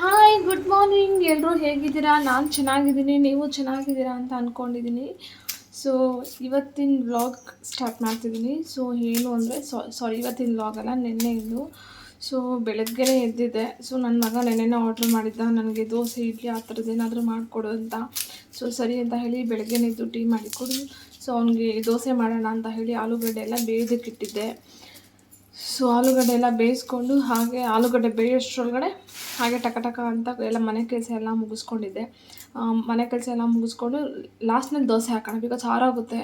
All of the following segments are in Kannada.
ಹಾಯ್ ಗುಡ್ ಮಾರ್ನಿಂಗ್ ಎಲ್ಲರೂ ಹೇಗಿದ್ದೀರಾ? ನಾನು ಚೆನ್ನಾಗಿದ್ದೀನಿ. ನೀವು ಚೆನ್ನಾಗಿದ್ದೀರಾ ಅಂತ ಅಂದ್ಕೊಂಡಿದ್ದೀನಿ ಸೊ ಇವತ್ತಿನ ವ್ಲಾಗ್ ಸ್ಟಾರ್ಟ್ ಮಾಡ್ತಿದ್ದೀನಿ. ಸೊ ಏನು ಅಂದರೆ ಸಾರಿ ಇವತ್ತಿನ ವ್ಲಾಗ್ ಅಲ್ಲ, ನಿನ್ನೆ ಇದು. ಸೊ ಬೆಳಗ್ಗೆನೇ ಎದ್ದಿದ್ದೆ. ಸೊ ನನ್ನ ಮಗ ನೆನ್ನೆನೇ ಆರ್ಡ್ರ್ ಮಾಡಿದ್ದ. ನನಗೆ ದೋಸೆ, ಇಡ್ಲಿ ಆ ಥರದ್ದು ಏನಾದರೂ ಮಾಡಿಕೊಡು ಅಂತ. ಸೊ ಸರಿ ಅಂತ ಹೇಳಿ ಬೆಳಗ್ಗೆನೇ ಎದ್ದು ಟೀ ಮಾಡಿಕೊಡು ಸೊ ಅವನಿಗೆ ದೋಸೆ ಮಾಡೋಣ ಅಂತ ಹೇಳಿ ಆಲೂಗಡ್ಡೆ ಎಲ್ಲ ಬೇಯೋದಕ್ಕಿಟ್ಟಿದ್ದೆ. ಸೊ ಆಲೂಗಡ್ಡೆ ಎಲ್ಲ ಬೇಯಿಸ್ಕೊಂಡು, ಹಾಗೆ ಆಲೂಗಡ್ಡೆ ಬೇಯೋಷ್ಟ್ರೊಳಗಡೆ ಹಾಗೆ ಟಕ ಟಕ ಅಂತ ಎಲ್ಲ ಮನೆ ಕೆಲಸ ಎಲ್ಲ ಮುಗಿಸ್ಕೊಂಡಿದ್ದೆ. ಮನೆ ಕೆಲಸ ಎಲ್ಲ ಮುಗಿಸ್ಕೊಂಡು ಲಾಸ್ಟ್ನಲ್ಲಿ ದೋಸೆ ಹಾಕೋಣ ಬಿಕಾಸ್ ಹಾರಾಗುತ್ತೆ.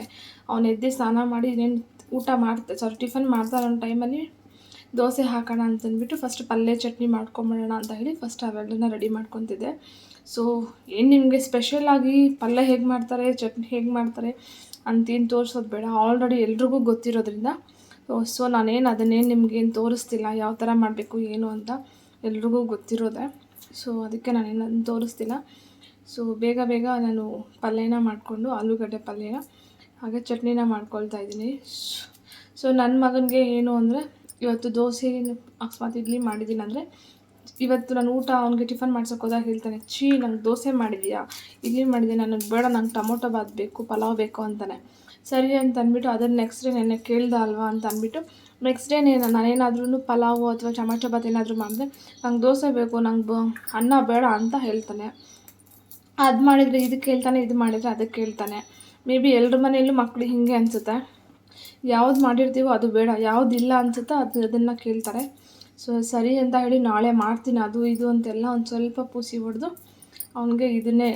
ಅವ್ನು ಎದ್ದು ಸ್ನಾನ ಮಾಡಿ ಇನ್ನೇನು ಊಟ ಮಾಡ್ತೆ ಸಾರಿ ಟಿಫನ್ ಮಾಡ್ತಾ ಇರೋ ಟೈಮಲ್ಲಿ ದೋಸೆ ಹಾಕೋಣ ಅಂತಂದ್ಬಿಟ್ಟು ಫಸ್ಟ್ ಪಲ್ಯ ಚಟ್ನಿ ಮಾಡ್ಕೊಂಬಿಡೋಣ ಅಂತ ಹೇಳಿ ಫಸ್ಟ್ ಅವೆಲ್ಲನ ರೆಡಿ ಮಾಡ್ಕೊತಿದ್ದೆ. ಸೊ ಏನು ನಿಮಗೆ ಸ್ಪೆಷಲಾಗಿ ಪಲ್ಯ ಹೇಗೆ ಮಾಡ್ತಾರೆ, ಚಟ್ನಿ ಹೇಗೆ ಮಾಡ್ತಾರೆ ಅಂತೇನು ತೋರಿಸೋದು ಬೇಡ. ಆಲ್ರೆಡಿ ಎಲ್ರಿಗೂ ಗೊತ್ತಿರೋದ್ರಿಂದ. ಸೊ ನಾನೇನು ಅದನ್ನೇನು ನಿಮಗೇನು ತೋರಿಸ್ತಿಲ್ಲ, ಯಾವ ಥರ ಮಾಡಬೇಕು, ಏನು ಅಂತ. ಎಲ್ರಿಗೂ ಗೊತ್ತಿರೋದೆ. ಸೊ ಅದಕ್ಕೆ ನಾನೇನು ತೋರಿಸ್ತಿಲ್ಲ. ಸೊ ಬೇಗ ಬೇಗ ನಾನು ಪಲ್ಯನ ಮಾಡಿಕೊಂಡು, ಆಲೂಗಡ್ಡೆ ಪಲ್ಯನ ಹಾಗೆ ಚಟ್ನಿನ ಮಾಡ್ಕೊಳ್ತಾ ಇದ್ದೀನಿ. ಸೊ ನನ್ನ ಮಗನಿಗೆ ಏನು ಅಂದರೆ, ಇವತ್ತು ದೋಸೆ ಅಕಸ್ಮಾತ್ ಇಡ್ಲಿ ಮಾಡಿದ್ದೀನಿ ಅಂದರೆ, ಇವತ್ತು ನಾನು ಊಟ ಅವ್ನಿಗೆ ಟಿಫನ್ ಮಾಡ್ಸೋಕೆ ಹೋದಾಗ ಹೇಳ್ತಾನೆ, ಛೀ, ನಂಗೆ ದೋಸೆ ಮಾಡಿದೀಯಾ? ಇಡ್ಲಿ ಮಾಡಿದೆ ನನಗೆ ಬೇಡ, ನಂಗೆ ಟೊಮೊಟೊ ಬಾತ್ ಬೇಕು, ಪಲಾವ್ ಬೇಕು ಅಂತಾನೆ. ಸರಿ ಅಂತ ಅಂದ್ಬಿಟ್ಟು ಅದನ್ನು ನೆಕ್ಸ್ಟ್ ಡೇ ನೆನ್ನೆ ಕೇಳ್ದ ಅಲ್ವಾ ಅಂತ ಅಂದ್ಬಿಟ್ಟು ನೆಕ್ಸ್ಟ್ ಡೇ ನಾನೇನಾದ್ರೂ ಪಲಾವು ಅಥವಾ ಚಮಚ ಬಾತ್ ಏನಾದರೂ ಮಾಡಿದೆ, ನಂಗೆ ದೋಸೆ ಬೇಕು, ನಂಗೆ ಅನ್ನ ಬೇಡ ಅಂತ ಹೇಳ್ತಾನೆ. ಅದು ಮಾಡಿದರೆ ಇದು ಹೇಳ್ತಾನೆ ಇದು ಮಾಡಿದರೆ ಅದಕ್ಕೆ ಹೇಳ್ತಾನೆ ಮೇ ಬಿ ಎಲ್ಲರ ಮನೆಯಲ್ಲೂ ಮಕ್ಕಳು ಹಿಂಗೆ ಅನಿಸುತ್ತೆ. ಯಾವ್ದು ಮಾಡಿರ್ತೀವೋ ಅದು ಬೇಡ, ಯಾವ್ದು ಇಲ್ಲ ಅನಿಸುತ್ತೋ ಅದು ಅದನ್ನು ಕೇಳ್ತಾರೆ. ಸೊ ಸರಿ ಅಂತ ಹೇಳಿ ನಾಳೆ ಮಾಡ್ತೀನಿ, ಅದು ಇದು ಅಂತೆಲ್ಲ ಒಂದು ಸ್ವಲ್ಪ ಪೂಸಿ ಹೊಡೆದು ಅವನಿಗೆ ಇದನ್ನೇ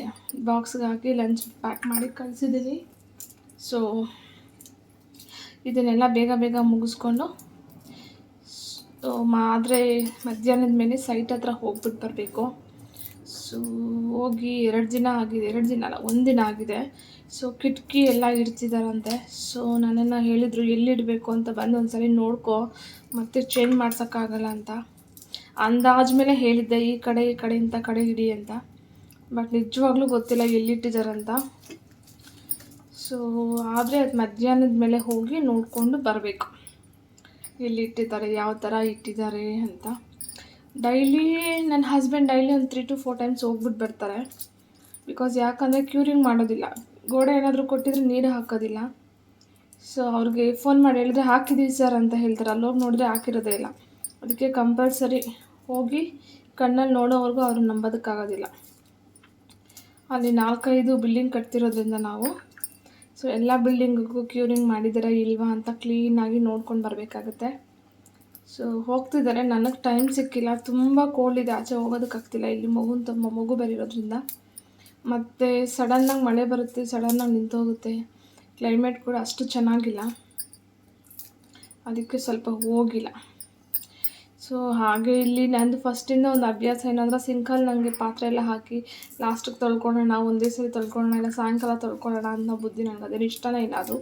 ಬಾಕ್ಸ್ಗೆ ಹಾಕಿ ಲಂಚ್ ಪ್ಯಾಕ್ ಮಾಡಿ ಕಳಿಸಿದ್ದೀನಿ ಸೊ ಇದನ್ನೆಲ್ಲ ಬೇಗ ಬೇಗ ಮುಗಿಸ್ಕೊಂಡು ಸೊ ಆದರೆ ಮಧ್ಯಾಹ್ನದ ಮೇಲೆ ಸೈಟ್ ಹತ್ರ ಹೋಗ್ಬಿಟ್ಟು ಬರಬೇಕು. ಸೊ ಹೋಗಿ ಎರಡು ದಿನ ಆಗಿದೆ, ಎರಡು ದಿನ ಅಲ್ಲ, ಒಂದು ದಿನ ಆಗಿದೆ. ಸೊ ಕಿಟಕಿ ಎಲ್ಲ ಇಡ್ತಿದ್ದಾರಂತೆ ಸೊ ನನ್ನನ್ನು ಹೇಳಿದರು, ಎಲ್ಲಿಡಬೇಕು ಅಂತ ಬಂದು ಒಂದ್ಸಲಿ ನೋಡ್ಕೊ, ಮತ್ತೆ ಚೇಂಜ್ ಮಾಡ್ಸೋಕ್ಕಾಗಲ್ಲ ಅಂತ. ಅಂದಾಜ್ಮೇಲೆ ಹೇಳಿದ್ದೆ, ಈ ಕಡೆ ಈ ಕಡೆ, ಇಂಥ ಕಡೆ ಇಡಿ ಅಂತ. ಬಟ್ ನಿಜವಾಗ್ಲೂ ಗೊತ್ತಿಲ್ಲ ಎಲ್ಲಿಟ್ಟಿದ್ದಾರಂತ ಸೊ ಆದರೆ ಅದು ಮಧ್ಯಾಹ್ನದ ಮೇಲೆ ಹೋಗಿ ನೋಡಿಕೊಂಡು ಬರಬೇಕು. ಎಲ್ಲಿ ಇಟ್ಟಿದ್ದಾರೆ, ಯಾವ ಥರ ಇಟ್ಟಿದ್ದಾರೆ ಅಂತ. ಡೈಲಿ ನನ್ನ ಹಸ್ಬೆಂಡ್ ಡೈಲಿ ಒಂದು ತ್ರೀ ಟು ಫೋರ್ ಟೈಮ್ಸ್ ಹೋಗ್ಬಿಟ್ಟು ಬರ್ತಾರೆ. ಬಿಕಾಸ್ ಯಾಕಂದರೆ ಕ್ಯೂರಿಂಗ್ ಮಾಡೋದಿಲ್ಲ. ಗೋಡೆ ಏನಾದರೂ ಕೊಟ್ಟಿದ್ರೆ ನೀರು ಹಾಕೋದಿಲ್ಲ. ಸೊ ಅವ್ರಿಗೆ ಫೋನ್ ಮಾಡಿ ಹೇಳಿದ್ರೆ ಹಾಕಿದ್ದೀವಿ ಸರ್ ಅಂತ ಹೇಳ್ತಾರೆ. ಅಲ್ಲೋಗಿ ನೋಡಿದ್ರೆ ಹಾಕಿರೋದೇ ಇಲ್ಲ. ಅದಕ್ಕೆ ಕಂಪಲ್ಸರಿ ಹೋಗಿ ಕಣ್ಣಲ್ಲಿ ನೋಡೋವರೆಗೂ ಅವ್ರನ್ನ ನಂಬೋದಕ್ಕಾಗೋದಿಲ್ಲ. ಅಲ್ಲಿ ನಾಲ್ಕೈದು ಬಿಲ್ಡಿಂಗ್ ಕಟ್ತಿರೋದ್ರಿಂದ ನಾವು ಸೊ ಎಲ್ಲ ಬಿಲ್ಡಿಂಗಿಗೂ ಕ್ಯೂರಿಂಗ್ ಮಾಡಿದ್ದೀರಾ ಇಲ್ವಾ ಅಂತ ಕ್ಲೀನಾಗಿ ನೋಡ್ಕೊಂಡು ಬರಬೇಕಾಗುತ್ತೆ. ಸೊ ಹೋಗ್ತಿದ್ದಾರೆ ನನಗೆ ಟೈಮ್ ಸಿಕ್ಕಿಲ್ಲ. ತುಂಬ ಕೋಲ್ಡ್ ಇದೆ. ಆಚೆ ಹೋಗೋದಕ್ಕಾಗ್ತಿಲ್ಲ ಇಲ್ಲಿ ಮಗುನ ತುಂಬ ಮಗು ಬರಿರೋದ್ರಿಂದ. ಮತ್ತು ಸಡನ್ನಾಗಿ ಮಳೆ ಬರುತ್ತೆ. ಸಡನ್ನಾಗಿ ನಿಂತೋಗುತ್ತೆ ಕ್ಲೈಮೇಟ್ ಕೂಡ ಅಷ್ಟು ಚೆನ್ನಾಗಿಲ್ಲ. ಅದಕ್ಕೆ ಸ್ವಲ್ಪ ಹೋಗಿಲ್ಲ. ಸೊ ಹಾಗೆ ಇಲ್ಲಿ ನಂದು ಫಸ್ಟಿಂದ ಒಂದು ಅಭ್ಯಾಸ ಏನಂದ್ರೆ ಸಿಂಕಲ್ಲಿ ನನಗೆ ಪಾತ್ರೆ ಎಲ್ಲ ಹಾಕಿ ಲಾಸ್ಟಿಗೆ ತೊಳ್ಕೊಳ್ಳೋಣ ಒಂದೇ ಸರಿ ತೊಳ್ಕೊಳ್ಳೋಣ, ಇಲ್ಲ ಸಾಯಂಕಾಲ ತೊಳ್ಕೊಳ್ಳೋಣ ಅನ್ನೋ ಬುದ್ಧಿ ನನಗೆ ಅದೇನು ಇಷ್ಟನೇ ಇಲ್ಲ ಅದು.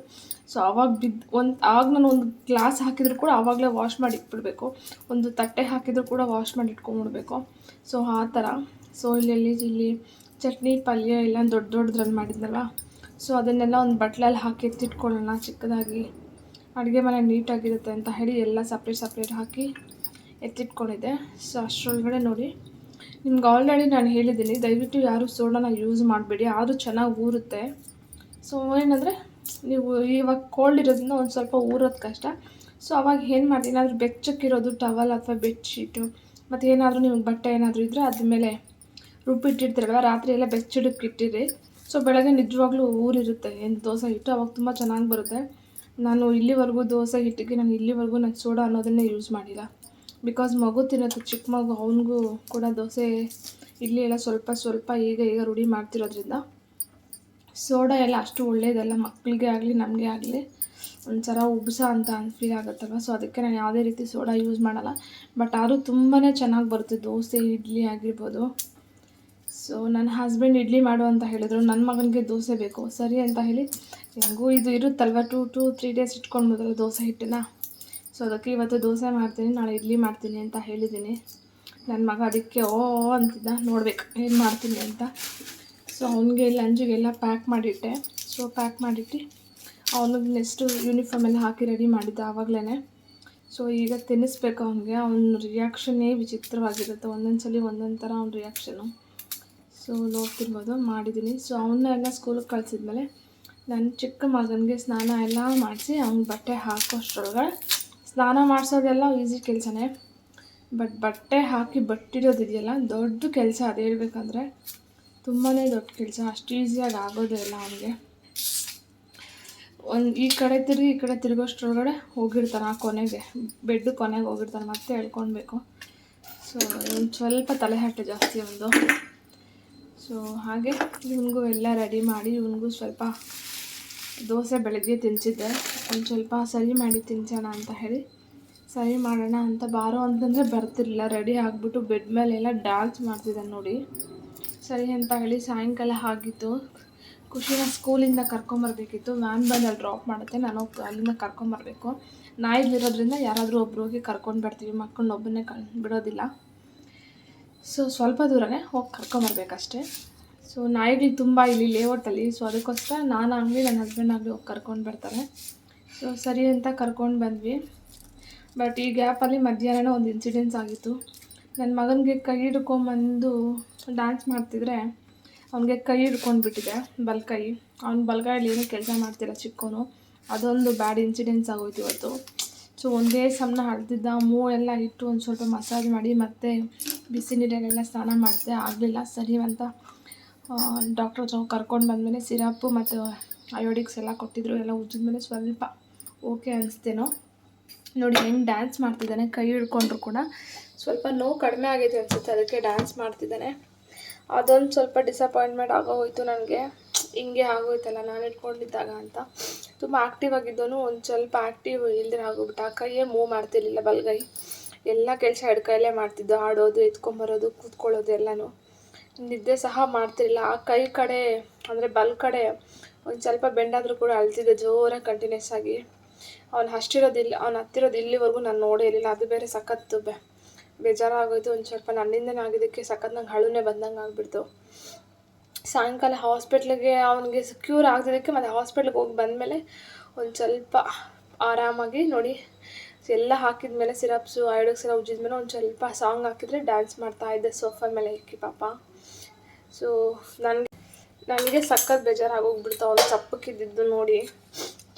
ಸೊ ಆವಾಗ ಬಿದ್ದು ಒಂದು ಆವಾಗ ನಾನು ಒಂದು ಗ್ಲಾಸ್ ಹಾಕಿದ್ರು ಕೂಡ ಆವಾಗಲೇ ವಾಶ್ ಮಾಡಿ ಇಟ್ಬಿಡಬೇಕು ಒಂದು ತಟ್ಟೆ ಹಾಕಿದ್ರು ಕೂಡ ವಾಶ್ ಮಾಡಿ ಇಟ್ಕೊಂಡ್ಬಿಡ್ಬೇಕು ಸೊ ಆ ಥರ. ಸೊ ಇಲ್ಲಿ ಇಲ್ಲಿ ಚಟ್ನಿ, ಪಲ್ಯ ಎಲ್ಲ ದೊಡ್ಡ ದೊಡ್ಡದ್ರಲ್ಲಿ ಮಾಡಿದ್ನಲ್ಲ ಸೊ ಅದನ್ನೆಲ್ಲ ಒಂದು ಬಟ್ಲಲ್ಲಿ ಹಾಕಿ ಎತ್ತಿಟ್ಕೊಳ್ಳೋಣ ಚಿಕ್ಕದಾಗಿ. ಅಡುಗೆ ಮನೆ ನೀಟಾಗಿರುತ್ತೆ ಅಂತ ಹೇಳಿ ಎಲ್ಲ ಸಪ್ರೇಟ್ ಸಪ್ರೇಟ್ ಹಾಕಿ ಎತ್ತಿಟ್ಕೊಂಡಿದ್ದೆ. ಸೊ ಅಷ್ಟರೊಳಗಡೆ ನೋಡಿ. ನಿಮ್ಗೆ ಆಲ್ರೆಡಿ ನಾನು ಹೇಳಿದ್ದೀನಿ, ದಯವಿಟ್ಟು ಯಾರು ಸೋಡನ ಯೂಸ್ ಮಾಡಬೇಡಿ, ಆದರೂ ಚೆನ್ನಾಗಿ ಊರುತ್ತೆ. ಸೊ ಏನಂದರೆ, ನೀವು ಇವಾಗ ಕೋಲ್ಡ್ ಇರೋದ್ರಿಂದ ಒಂದು ಸ್ವಲ್ಪ ಊರೋದು ಕಷ್ಟ. ಸೊ ಅವಾಗ ಏನು ಮಾಡಿ ಏನಾದರೂ ಬೆಚ್ಚಕ್ಕಿರೋದು ಟವಲ್ ಅಥವಾ ಬೆಡ್ಶೀಟು ಮತ್ತು ಏನಾದರೂ ನಿಮ್ಗೆ ಬಟ್ಟೆ ಏನಾದರೂ ಇದ್ದರೆ ಅದ್ರ ಮೇಲೆ ರುಬ್ಬಿಟ್ಟಿರ್ತೀರಲ್ವ ರಾತ್ರಿ ಎಲ್ಲ ಬೆಚ್ಚಿಡಕ್ಕೆ ಇಟ್ಟಿರಿ. ಸೊ ಬೆಳಗ್ಗೆ ನಿಜವಾಗ್ಲೂ ಊರಿರುತ್ತೆ, ಏನು ದೋಸೆ ಹಿಟ್ಟು, ಅವಾಗ ತುಂಬ ಚೆನ್ನಾಗಿ ಬರುತ್ತೆ. ನಾನು ಇಲ್ಲಿವರೆಗೂ ದೋಸೆ ಹಿಟ್ಟಿಗೆ, ನಾನು ಇಲ್ಲಿವರೆಗೂ ನಾನು ಸೋಡಾ ಅನ್ನೋದನ್ನೇ ಯೂಸ್ ಮಾಡಿಲ್ಲ. ಬಿಕಾಸ್ ಮಗು ತಿನ್ನೋದು, ಚಿಕ್ಕ ಮಗು, ಅವನಿಗೂ ಕೂಡ ದೋಸೆ ಇಡ್ಲಿ ಎಲ್ಲ ಸ್ವಲ್ಪ ಸ್ವಲ್ಪ ಈಗ ಈಗ ರೂಢಿ ಮಾಡ್ತಿರೋದ್ರಿಂದ ಸೋಡಾ ಎಲ್ಲ ಅಷ್ಟು ಒಳ್ಳೆಯದಲ್ಲ ಮಕ್ಕಳಿಗೆ ಆಗಲಿ, ನಮಗೆ ಆಗಲಿ. ಒಂಥರ ಉಬ್ಸ ಅಂತ ಫೀಲ್ ಆಗುತ್ತಲ್ವ? ಸೊ ಅದಕ್ಕೆ ನಾನು ಯಾವುದೇ ರೀತಿ ಸೋಡಾ ಯೂಸ್ ಮಾಡಲ್ಲ. ಬಟ್ ಆದರೂ ತುಂಬಾ ಚೆನ್ನಾಗಿ ಬರುತ್ತೆ ದೋಸೆ, ಇಡ್ಲಿ ಆಗಿರ್ಬೋದು. ಸೊ ನನ್ನ ಹಸ್ಬೆಂಡ್ ಇಡ್ಲಿ ಮಾಡು ಅಂತ ಹೇಳಿದ್ರು. ನನ್ನ ಮಗನಿಗೆ ದೋಸೆ ಬೇಕು. ಸರಿ ಅಂತ ಹೇಳಿ, ಹೆಂಗೂ ಇದು ಇರುತ್ತಲ್ವ? ಟೂ ಟು ತ್ರೀ ಡೇಸ್ ಇಟ್ಕೊಂಡ್ಬೋದಲ್ಲ ದೋಸೆ ಹಿಟ್ಟನ್ನ ಸೊ ಅದಕ್ಕೆ ಇವತ್ತು ದೋಸೆ ಮಾಡ್ತೀನಿ, ನಾಳೆ ಇಡ್ಲಿ ಮಾಡ್ತೀನಿ ಅಂತ ಹೇಳಿದ್ದೀನಿ. ನನ್ನ ಮಗ ಅದಕ್ಕೆ, ಓ, ಅಂತಿದ್ದ. ನೋಡ್ಬೇಕು, ಏನು ಮಾಡ್ತೀನಿ ಅಂತ. ಸೊ ಅವನಿಗೆ ಲಂಚಿಗೆಲ್ಲ ಪ್ಯಾಕ್ ಮಾಡಿಟ್ಟೆ. ಸೊ ಪ್ಯಾಕ್ ಮಾಡಿಟ್ಟು ಅವನಿಗೆ ನೆಕ್ಸ್ಟು ಯೂನಿಫಾರ್ಮ್ ಎಲ್ಲ ಹಾಕಿ ರೆಡಿ ಮಾಡಿದ್ದೆ ಆವಾಗಲೇ ಸೊ ಈಗ ತಿನ್ನಿಸ್ಬೇಕು ಅವನಿಗೆ. ಅವನ ರಿಯಾಕ್ಷನ್ನೇ ವಿಚಿತ್ರವಾಗಿರುತ್ತೆ. ಒಂದೊಂದು ಸಲ ಒಂದೊಂದು ಥರ ಅವ್ನ ರಿಯಾಕ್ಷನು ಸೊ ನೋಡ್ತಿರ್ಬೋದು, ಮಾಡಿದ್ದೀನಿ. ಸೊ ಅವನ್ನ ಎಲ್ಲ ಸ್ಕೂಲಿಗೆ ಕಳಿಸಿದ್ಮೇಲೆ ನನ್ನ ಚಿಕ್ಕ ಮಗನಿಗೆ ಸ್ನಾನ ಎಲ್ಲ ಮಾಡಿಸಿ ಅವ್ನ ಬಟ್ಟೆ ಹಾಕೋಷ್ಟ್ರೊಳಗೆ ಸ್ನಾನ ಮಾಡಿಸೋದೆಲ್ಲ ಈಸಿ ಕೆಲಸನೇ. ಬಟ್ ಬಟ್ಟೆ ಹಾಕಿ ಬಟ್ಟಿಡೋದಿದೆಯಲ್ಲ, ದೊಡ್ಡ ಕೆಲಸ ಅದು ಹೇಳ್ಬೇಕಂದ್ರೆ ತುಂಬಾ ದೊಡ್ಡ ಕೆಲಸ. ಅಷ್ಟು ಈಸಿಯಾಗಿ ಆಗೋದೇ ಇಲ್ಲ ಅವನಿಗೆ. ಒಂದು ಈ ಕಡೆ ತಿರುಗಿ ಈ ಕಡೆ ತಿರುಗೋಷ್ಟ್ರೊಳಗಡೆ ಹೋಗಿರ್ತಾನೆ ಆ ಕೊನೆಗೆ. ಬೆಡ್ ಕೊನೆಗೆ ಹೋಗಿರ್ತಾನೆ ಮತ್ತೆ ಹೇಳ್ಕೊಳ್ಬೇಕು ಸೊ ಒಂದು ಸ್ವಲ್ಪ ತಲೆಹಟ್ಟೆ ಜಾಸ್ತಿ ಒಂದು ಸೊ ಹಾಗೆ ಇವನಿಗೂ ಎಲ್ಲ ರೆಡಿ ಮಾಡಿ, ಇವನಿಗೂ ಸ್ವಲ್ಪ ದೋಸೆ ಬೆಳಗ್ಗೆ ತಿನ್ಸಿದ್ದೆ. ಒಂದು ಸ್ವಲ್ಪ ಸರಿ ಮಾಡಿ ತಿನ್ಸೋಣ ಅಂತ ಹೇಳಿ. ಸರಿ ಮಾಡೋಣ ಅಂತ ಬಾರೋ ಅಂತಂದರೆ ಬರ್ತಿರ್ಲಿಲ್ಲ. ರೆಡಿ ಆಗಿಬಿಟ್ಟು ಬೆಡ್ ಮೇಲೆಲ್ಲ ಡ್ಯಾನ್ಸ್ ಮಾಡ್ತಿದ್ದೆ ನೋಡಿ. ಸರಿ ಅಂತ ಹೇಳಿ ಸಾಯಂಕಾಲ ಆಗಿತ್ತು. ಖುಷಿನ ಸ್ಕೂಲಿಂದ ಕರ್ಕೊಂಬರ್ಬೇಕಿತ್ತು ವ್ಯಾನ್ ಬಂದು ಅಲ್ಲಿ ಡ್ರಾಪ್ ಮಾಡುತ್ತೆ. ನಾನು ಅಲ್ಲಿಂದ ಕರ್ಕೊಂಬರ್ಬೇಕು ನಾಯಿಲಿರೋದ್ರಿಂದ ಯಾರಾದರೂ ಒಬ್ರು ಹೋಗಿ ಕರ್ಕೊಂಡು ಬರ್ತೀವಿ. ಮಕ್ಕಳನ್ನ ಒಬ್ಬನೇ ಕಳ್ ಬಿಡೋದಿಲ್ಲ. ಸೊ ಸ್ವಲ್ಪ ದೂರನೇ ಹೋಗಿ ಕರ್ಕೊಂಬರ್ಬೇಕಷ್ಟೇ ಸೊ ನಾಯಿಗಳು ತುಂಬ ಇಲ್ಲಿ ಲೇಔಟಲ್ಲಿ ಸೊ ಅದಕ್ಕೋಸ್ಕರ ನಾನು ಆಗಲಿ ನನ್ನ ಹಸ್ಬೆಂಡ್ ಆಗಲಿ ಹೋಗಿ ಕರ್ಕೊಂಡು ಬರ್ತಾರೆ. ಸೊ ಸರಿ ಅಂತ ಕರ್ಕೊಂಡು ಬಂದ್ವಿ. ಬಟ್ ಈ ಗ್ಯಾಪಲ್ಲಿ ಮಧ್ಯಾಹ್ನ ಒಂದು ಇನ್ಸಿಡೆನ್ಸ್ ಆಗಿತ್ತು. ನನ್ನ ಮಗನಿಗೆ ಕೈ ಹಿಡ್ಕೊಂಬಂದು ಡ್ಯಾನ್ಸ್ ಮಾಡ್ತಿದ್ರೆ ಅವನಿಗೆ ಕೈ ಹಿಡ್ಕೊಂಡು ಬಿಟ್ಟಿದೆ ಬಲ್ಕೈ ಅವ್ನು ಬಲ್ಗೈಯಲ್ಲಿ ಏನೂ ಕೆಲಸ ಮಾಡ್ತಿಲ್ಲ ಚಿಕ್ಕವನು ಅದೊಂದು ಬ್ಯಾಡ್ ಇನ್ಸಿಡೆನ್ಸ್ ಆಗೋಯ್ತು ಇವತ್ತು. ಸೊ ಒಂದೇ ಸಮನ ಹಳ್ದಿದ್ದ ಎಲ್ಲ ಇಟ್ಟು ಒಂದು ಸ್ವಲ್ಪ ಮಸಾಜ್ ಮಾಡಿ ಮತ್ತೆ ಬಿಸಿ ನೀರಲ್ಲೆಲ್ಲ ಸ್ನಾನ ಮಾಡಿದೆ ಆಗಲಿಲ್ಲ, ಸರಿ ಅಂತ ಡಾಕ್ಟ್ರ್ ಹತ್ರ ಕರ್ಕೊಂಡು ಬಂದಮೇಲೆ ಸಿರಪ್ಪು ಮತ್ತು ಅಯೋಡಿಕ್ಸ್ ಎಲ್ಲ ಕೊಟ್ಟಿದ್ರು, ಎಲ್ಲ ಉಜ್ಜಿದ್ಮೇಲೆ ಸ್ವಲ್ಪ ಓಕೆ ಅನಿಸ್ತೇನೋ. ನೋಡಿ ಹೆಂಗೆ ಡ್ಯಾನ್ಸ್ ಮಾಡ್ತಿದ್ದಾನೆ, ಕೈ ಹಿಡ್ಕೊಂಡ್ರು ಕೂಡ ಸ್ವಲ್ಪ ನೋವು ಕಡಿಮೆ ಆಗೈತೆ ಅನಿಸುತ್ತೆ, ಅದಕ್ಕೆ ಡ್ಯಾನ್ಸ್ ಮಾಡ್ತಿದ್ದಾನೆ. ಅದೊಂದು ಸ್ವಲ್ಪ ಡಿಸಪಾಯಿಂಟ್ಮೆಂಟ್ ಆಗೋಯ್ತು ನನಗೆ. ಹಿಂಗೆ ಆಗೋಯ್ತಲ್ಲ, ನಾನು ಇಟ್ಕೊಂಡಿದ್ದಾಗ ಅಂತ. ತುಂಬ ಆ್ಯಕ್ಟಿವ್ ಆಗಿದ್ದೋನು ಒಂದು ಸ್ವಲ್ಪ ಆ್ಯಕ್ಟಿವ್ ಇಲ್ದಿರ ಆಗೋಗ್ಬಿಟ್ಟು ಆ ಕೈಯೇ ಮೂವ್ ಮಾಡ್ತಿರ್ಲಿಲ್ಲ ಬಲಗೈ. ಎಲ್ಲ ಕೆಲಸ ಎಡ್ಕೈಲೇ ಮಾಡ್ತಿದ್ದು, ಆಡೋದು ಎತ್ಕೊಂಬರೋದು ಕೂತ್ಕೊಳ್ಳೋದು ಎಲ್ಲನೂ. ನಿದ್ದೆ ಸಹ ಮಾಡ್ತಿರಲಿಲ್ಲ. ಆ ಕೈ ಕಡೆ, ಅಂದರೆ ಬಲ್ ಕಡೆ ಒಂದು ಸ್ವಲ್ಪ ಬೆಂಡಾದರೂ ಕೂಡ ಅಳ್ತಿದ್ದೆ ಜೋರಾಗಿ ಕಂಟಿನ್ಯೂಸ್ ಆಗಿ. ಅವ್ನು ಇಲ್ಲಿ ಅವ್ನು ಹತ್ತಿರೋದು ಇಲ್ಲಿವರೆಗೂ ನಾನು ನೋಡೇ ಇರಲಿಲ್ಲ. ಅದು ಬೇರೆ ಸಖತ್ತು ಬೆ, ಬೇಜಾರಾಗೋಯ್ತು ಒಂದು ಸ್ವಲ್ಪ. ನನ್ನಿಂದನೇ ಆಗಿದ್ದಕ್ಕೆ ಸಖತ್ ನಂಗೆ ಹಳುನೇ ಬಂದಂಗೆ ಆಗಿಬಿಡ್ತು. ಸಾಯಂಕಾಲ ಹಾಸ್ಪಿಟ್ಲಿಗೆ ಅವನಿಗೆ ಕ್ಯೂರ್ ಆಗ್ತಿದ್ದಕ್ಕೆ ಮತ್ತು ಹಾಸ್ಪಿಟ್ಲಿಗೆ ಹೋಗಿ ಬಂದಮೇಲೆ ಒಂದು ಸ್ವಲ್ಪ ಆರಾಮಾಗಿ ನೋಡಿ, ಎಲ್ಲ ಹಾಕಿದ ಮೇಲೆ, ಸಿರಪ್ಸು ಐಡಕ್ಸ್ ಎಲ್ಲ ಉಜ್ಜಿದ ಒಂದು ಸ್ವಲ್ಪ ಸಾಂಗ್ ಹಾಕಿದರೆ ಡ್ಯಾನ್ಸ್ ಮಾಡ್ತಾ ಇದ್ದೆ ಸೋಫಾ ಮೇಲೆ. ಇಕ್ಕಿ ಪಾಪ. ಸೊ ನನಗೆ ನನಗೆ ಸಖತ್ ಬೇಜಾರಾಗೋಗ್ಬಿಡ್ತು. ಅವ್ರು ಚಪ್ಪಕ್ಕಿದ್ದಿದ್ದು ನೋಡಿ.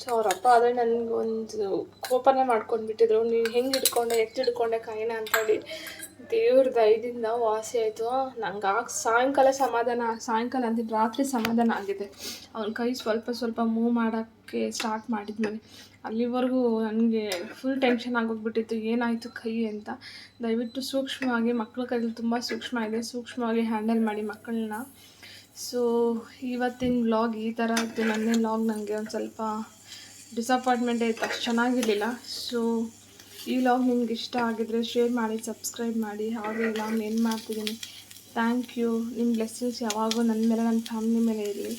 ಸೊ ಅವರಪ್ಪ ಆದರೆ ನನಗೆ ಒಂದು ಕೋಪನೇ ಮಾಡ್ಕೊಂಡ್ಬಿಟ್ಟಿದ್ರು. ನೀನು ಹೆಂಗೆ ಹಿಡ್ಕೊಂಡೆ, ಎತ್ತು ಹಿಡ್ಕೊಂಡೆ ಅಂತ ಅಂತೇಳಿ ದೇವ್ರ ದಯದಿಂದ ವಾಸಿ ಆಯಿತು. ನಂಗೆ ಆಗ ಸಾಯಂಕಾಲ ಸಮಾಧಾನ, ಸಾಯಂಕಾಲ ಅಂದಿದ್ದು ರಾತ್ರಿ ಸಮಾಧಾನ ಆಗಿದೆ. ಅವ್ನ ಕೈ ಸ್ವಲ್ಪ ಸ್ವಲ್ಪ ಮೂವ್ ಮಾಡೋಕ್ಕೆ ಸ್ಟಾರ್ಟ್ ಮಾಡಿದ್ಮೇಲೆ ಅಲ್ಲಿವರೆಗೂ ನನಗೆ ಫುಲ್ ಟೆನ್ಷನ್ ಆಗೋಗ್ಬಿಟ್ಟಿತ್ತು. ಏನಾಯಿತು ಕೈ ಅಂತ. ದಯವಿಟ್ಟು ಸೂಕ್ಷ್ಮವಾಗಿ ಮಕ್ಕಳ ಕೈಯಲ್ಲಿ ತುಂಬ ಸೂಕ್ಷ್ಮ ಇದೆ. ಸೂಕ್ಷ್ಮವಾಗಿ ಹ್ಯಾಂಡಲ್ ಮಾಡಿ ಮಕ್ಕಳನ್ನ. ಸೊ ಇವತ್ತಿನ ವ್ಲಾಗ್ ಈ ಥರ ಇತ್ತು. ನನ್ನೇ ವ್ಲಾಗ್ ನನಗೆ ಒಂದು ಸ್ವಲ್ಪ ಡಿಸಪಾಯಿಂಟ್ಮೆಂಟ್ ಇತ್ತು ಅಷ್ಟು ಚೆನ್ನಾಗಿರಲಿಲ್ಲ. ಸೊ ಈ ವ್ಲಾಗ್ ನಿಮ್ಗೆ ಇಷ್ಟ ಆಗಿದ್ರೆ ಶೇರ್ ಮಾಡಿ ಸಬ್ಸ್ಕ್ರೈಬ್ ಮಾಡಿ. ಹಾಗೆ ನಾನು ಏನು ಮಾಡ್ತಿದ್ದೀನಿ? ಥ್ಯಾಂಕ್ ಯು ನಿಮ್ಮ ಬ್ಲೆಸ್ಸಿಂಗ್ಸ್ ಯಾವಾಗೂ ನನ್ನ ಮೇಲೆ ನನ್ನ ಫ್ಯಾಮಿಲಿ ಮೇಲೆ ಇರಲಿ.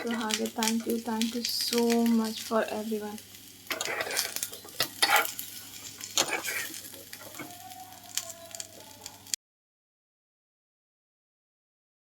ಸೊ ಹಾಗೆ thank you thank you so much for everyone